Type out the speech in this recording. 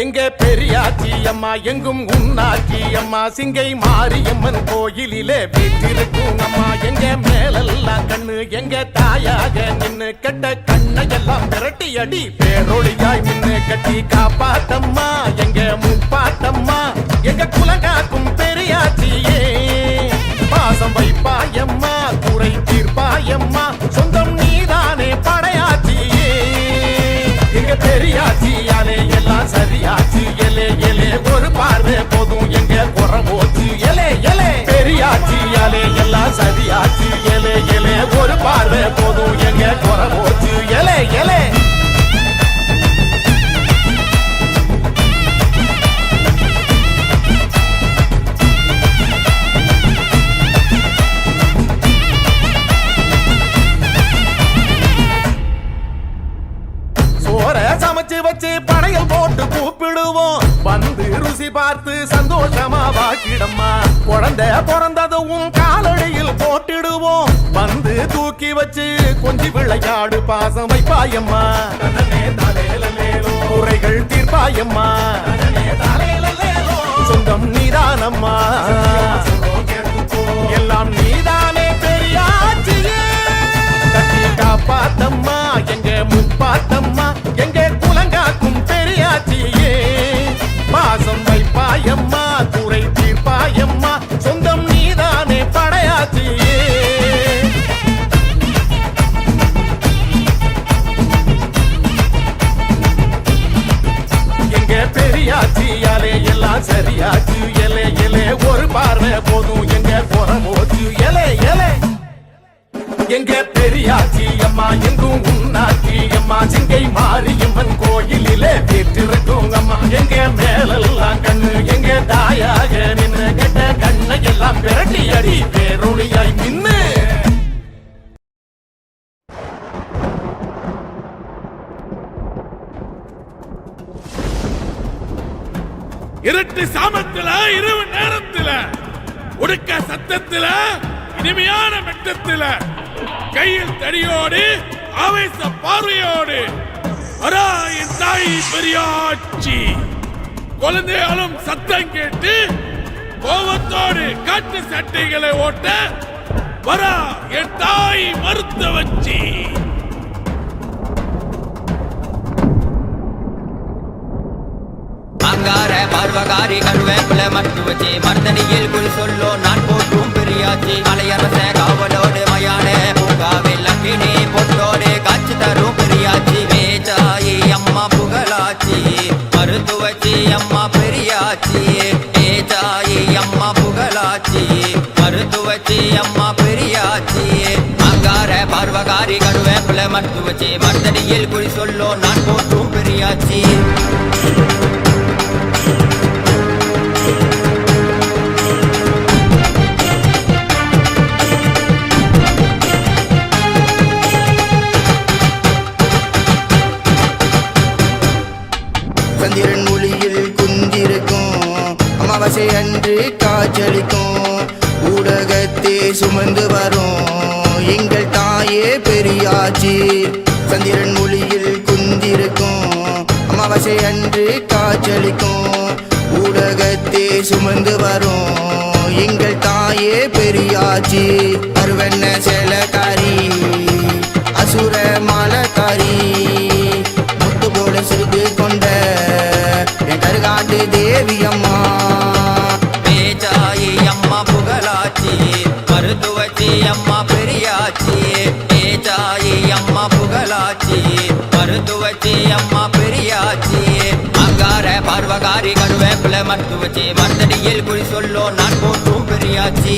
எங்கே பெரியாச்சி அம்மா எங்கும் உன்னாச்சி அம்மா சிங்கை மாரியம்மன் கோயிலிலே வீட்டிருக்கும் அம்மா. எங்க மேலெல்லாம் கண்ணு எங்க தாயாக நின்னு கெட்ட கண்ணை எல்லாம் விரட்டி அடி பேரொழியாய் நின்னு கட்டி காப்பாத்தம்மா. ஒரு பார்வை போதும் எங்க குறை எலே எலே எலே பெரியாச்சியாலே எல்லாம் சரியாச்சு. எலே எலே ஒரு பார்வை போதும் எங்க குறமோச்சு எலே எலே சோற சமைச்சு வச்சு படையல் போட்டு கூப்பிடுவோம். வந்து ருசி பார்த்து சந்தோஷமா வாக்கிடம்மா குழந்தை பிறந்ததும் காலடியில் போட்டிடுவோம். வந்து தூக்கி வச்சு கொஞ்சி விளையாடு பாசம் வைப்பாயம்மா. குறைகள் தீர்ப்பாயம்மா. சொந்தம் நீதானம்மா. எல்லாம் எலே எலே ஒரு பார்வை போதும். எங்க குறை எலே எலே எங்க பெரியாச்சி அம்மா எங்கும் உன்னாச்சி அம்மா. சிங்கை மாரியம்மன் கோயிலிலே இருட்டு சாமத்துல இரவு நேரத்துல உடுக்க சத்தத்துல இனிமையான மெட்டத்துல கையில் தடியோடு ஆவேச பார்வையோடு வரா என் தாய் பெரியாச்சி குழந்தையாலும் சத்தம் கேட்டு கோபத்தோடு காட்டு சட்டைகளை ஓட்ட வரா என் தாய் மருத்துவச்சி. சர்வகாரி கருவேப்பில மட்டு வச்சு மர்தனியில் குள் சொல்லோ நான் போற்றும் பெரியாச்சி. மலையரச காவலோடு மயானே பூங்காவில் அக்கினி பொட்டோடு காட்சி தரும் பெரியாச்சி. வேச்சாயி அம்மா புகழாச்சி மருத்துவச்சி அம்மா பெரியாச்சி. மேச்சாயி அம்மா புகழாச்சி மருத்துவச்சி அம்மா பெரியாச்சி. அங்கார பார்வகாரி கருவேப்பில மட்டு வச்சு மர்தனியில் குழி சொல்லோ நான் போற்றும் பெரியாச்சி. ஆசை அன்று காய்ச்சலிக்கும் ஊடகத்தை சுமந்து வரும். எங்கள் தாயே பெரியாச்சி. சந்திரன் மொழியில் குந்திருக்கும். அமாவாசை அன்று காய்ச்சலிக்கும் ஊடகத்தை சுமந்து வரும். எங்கள் தாயே பெரியாச்சி. அம்மா புகழாச்சியே மருத்துவச்சி அம்மா பெரியாச்சியே அங்கார பார்வகாரி கருவேப்பில மருத்துவச்சி மருத்தடியில் குறி சொல்லோ நான் போற்றும் பெரியாச்சி.